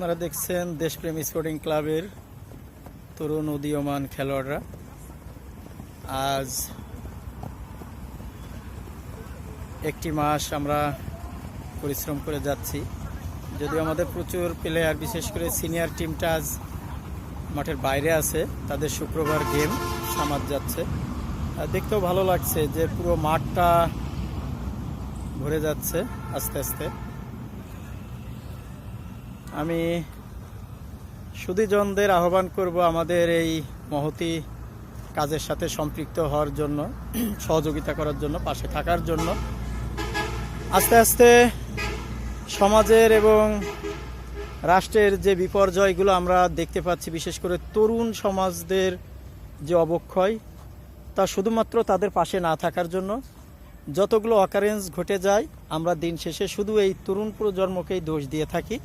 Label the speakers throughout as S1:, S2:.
S1: আপনারা দেখছেন দেশপ্রেমী স্পোর্টিং ক্লাবের তরুণ উদীয়মান খেলোয়াড়রা। আজ একটি মাস আমরা পরিশ্রম করে যাচ্ছি। যদিও আমাদের প্রচুর প্লেয়ার বিশেষ করে সিনিয়র টিমটা আজ মাঠের বাইরে আছে, তাদের শুক্রবার গেম সামাজ যাচ্ছে। দেখতেও ভালো লাগছে যে পুরো মাঠটা ভরে যাচ্ছে আস্তে আস্তে। আমি সুদীজনদের আহ্বান করব আমাদের এই মহতি কাজের সাথে সম্পৃক্ত হওয়ার জন্য, সহযোগিতা করার জন্য, পাশে থাকার জন্য। আস্তে আস্তে সমাজের এবং রাষ্ট্রের যে বিপর্যয়গুলো আমরা দেখতে পাচ্ছি, বিশেষ করে তরুণ সমাজদের যে অবক্ষয়, তা শুধুমাত্র তাদের পাশে না থাকার জন্য যতগুলো অকারেন্স ঘটে যায়, আমরা দিন শেষে শুধু এই তরুণ প্রজন্মকেই দোষ দিয়ে থাকি।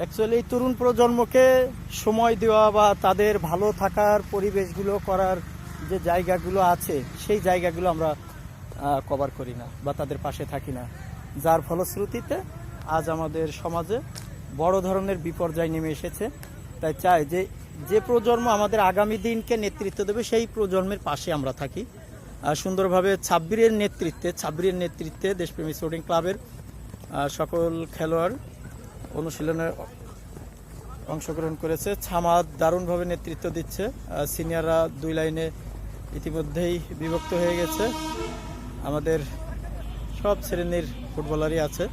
S1: অ্যাকচুয়ালি তরুণ প্রজন্মকে সময় দেওয়া বা তাদের ভালো থাকার পরিবেশগুলো করার যে জায়গাগুলো আছে, সেই জায়গাগুলো আমরা কভার করি না বা তাদের পাশে থাকি না। যার ফলশ্রুতিতে আজ আমাদের সমাজে বড় ধরনের বিপর্যয় নেমে এসেছে। তাই চাই যে যে প্রজন্ম আমাদের আগামী দিনকে নেতৃত্ব দেবে, সেই প্রজন্মের পাশে আমরা থাকি। সুন্দরভাবে ছাব্বিরের নেতৃত্বে ছাব্বিরের নেতৃত্বে দেশপ্রেমী স্পোর্টিং ক্লাবের সকল খেলোয়াড় অনুশীলনে অংশগ্রহণ করেছে। ছামাদ দারুণভাবে নেতৃত্ব দিচ্ছে। সিনিয়ররা দুই লাইনে ইতিমধ্যেই বিভক্ত হয়ে গেছে। আমাদের সব শ্রেণির ফুটবলারই আছে।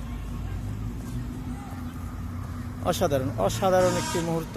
S1: অসাধারণ অসাধারণ একটি মুহূর্ত।